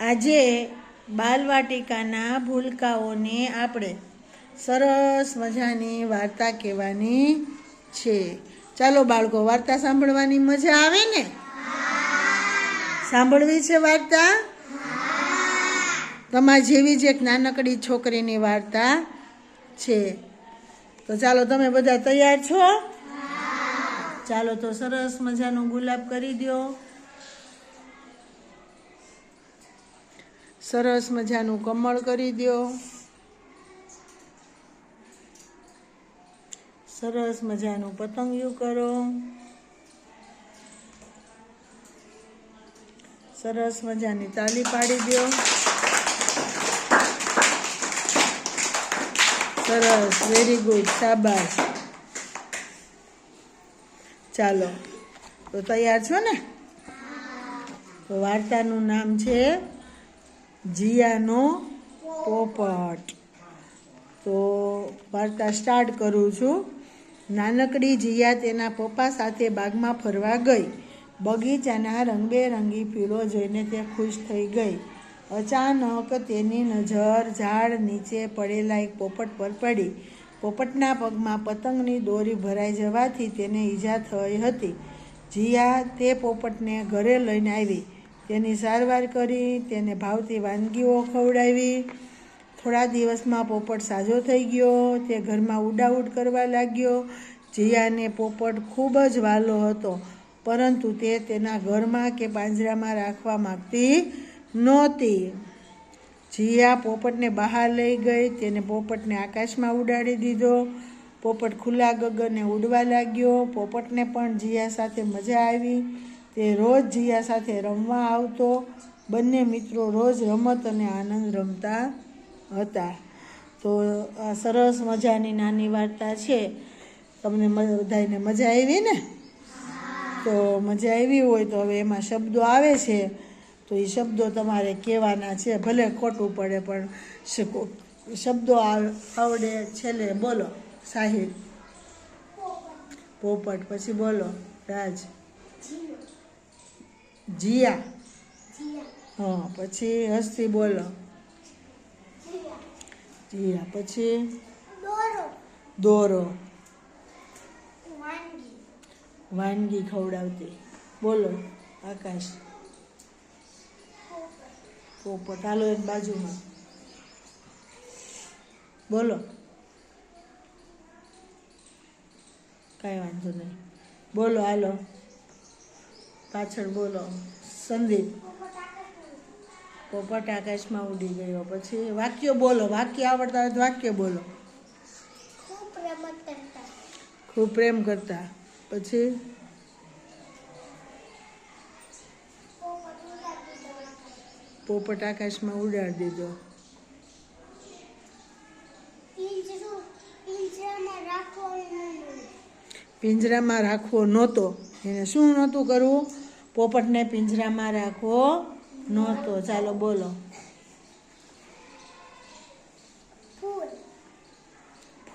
આજે બાલવાટિકાના ભૂલકાઓને આપણે સરસ મજાની વાર્તા કહેવાની છે. ચાલો બાળકો, વાર્તા સાંભળવાની મજા આવે ને? સાંભળવી છે વાર્તા? તમારા જેવી જ એક નાનકડી છોકરીની વાર્તા છે. તો ચાલો, તમે બધા તૈયાર છો? ચાલો તો સરસ મજાનું ગુલાબ કરી દો સરસ મજાનું કમળ કરી દો સરસ મજાનું પતંગિયું કરો. સરસ મજાની તાલી પાડી દો સરસ વેરી ગુડ શાબાશ. ચાલો, તો તૈયાર છો ને? વાર્તાનું નામ છે જીયાનો પોપટ. તો વાર્તા સ્ટાર્ટ કરું છું. નાનકડી જીયા તેના પપ્પા સાથે બાગમાં ફરવા ગઈ. બગીચાના રંગબેરંગી ફૂલો જોઈને તે ખુશ થઈ ગઈ. અચાનક તેની નજર ઝાડ નીચે પડેલા એક પોપટ પર પડી. પોપટના પગમાં પતંગની દોરી ભરાઈ જવાથી તેને ઈજા થઈ હતી. જીયા તે પોપટને ઘરે લઈને આવી. તેની સારવાર કરી, તેને ભાવતી વાનગીઓ ખવડાવી. થોડા દિવસમાં પોપટ સાજો થઈ ગયો. તે ઘરમાં ઉડાઉડ કરવા લાગ્યો. જીયાને પોપટ ખૂબ જ વાલો હતો, પરંતુ તે તેના ઘરમાં કે પાંજરામાં રાખવા માગતી નહોતી. જીયા પોપટને બહાર લઈ ગઈ. તેને પોપટને આકાશમાં ઉડાડી દીધો. પોપટ ખુલ્લા ગગને ઉડવા લાગ્યો. પોપટને પણ જીયા સાથે મજા આવી. તે રોજ જીયા સાથે રમવા આવતો, બંને મિત્રો રોજ રમત અને આનંદ રમતા હતા. તો આ સરસ મજાની નાની વાર્તા છે. તમને બધાને મજા આવી ને? તો મજા આવી હોય તો હવે એમાં શબ્દો આવે છે. તો એ શબ્દો તમારે કહેવાના છે. ભલે ખોટું પડે, પણ શીખો. શબ્દો આવ- આવડે છેલ્લે બોલો. સાહિબ પોપટ, પછી બોલો. રાજ. જીયા. હા પછી હસ્તી બોલો. જીયા. પછી? દોરો. વાનગી. ખવડાવતી. બોલો આકાશ. પોપટ. હાલો એક બાજુમાં. બોલો. કાંઈ વાંધો નહીં. બોલો હાલો. પાછળ બોલો. સંદીપ. પોપટ આકાશમાં ઉડી ગયો. પછી વાક્ય બોલો. વાક્ય આવડતા હોય તો વાક્ય બોલો. ખૂબ પ્રેમ કરતા. પછી? પોપટ આકાશમાં ઉડાડી દીધો. પિંજરામાં રાખવો નહોતો. એને શું નહોતું કરવું? પોપટને પિંજરામાં રાખવો નહોતો. ચાલો બોલો.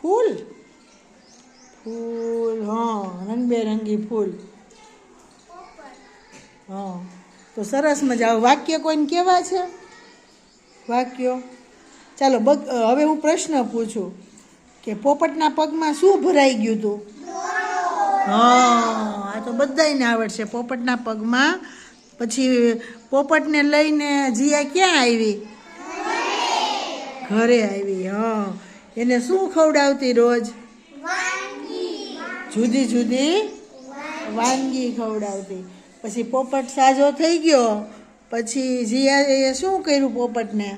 ફૂલ. ફૂલ? હં. રંગબેરંગી ફૂલ. હં. તો સરસ મજા વાક્ય કોઈને કેવા છે? વાક્યો. ચાલો બગ હવે હું પ્રશ્ન પૂછું કે પોપટના પગમાં શું ભરાઈ ગયું હતું? હા, આ તો બધાયને આવડશે પોપટના પગમાં. પછી પોપટને લઈને જીયા ક્યાં આવી? ઘરે આવી, હા. એને શું ખવડાવતી રોજ? જુદી જુદી વાનગી ખવડાવતી. પછી પોપટ સાજો થઈ ગયો. પછી જીયાએ શું કર્યું પોપટને?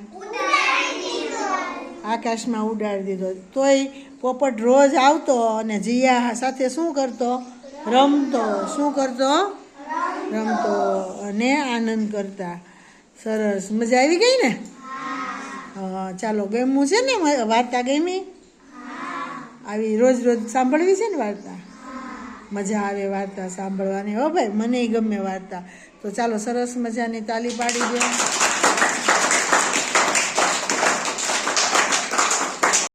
આકાશમાં ઉડાડી દીધો. તોય પોપટ રોજ આવતો અને જીયા સાથે શું કરતો? રમતો. શું કરતો? રમતો. અને આનંદ કરતા. સરસ. મજા આવી ગઈ ને? હા. ચાલો ગમ્યું છે ને વાર્તા ગમી? આવી રોજ રોજ સાંભળવી છે ને વાર્તા? મજા આવે વાર્તા સાંભળવાની. હો ભાઈ મને ગમે વાર્તા. તો ચાલો સરસ મજાની તાલી પાડી દો.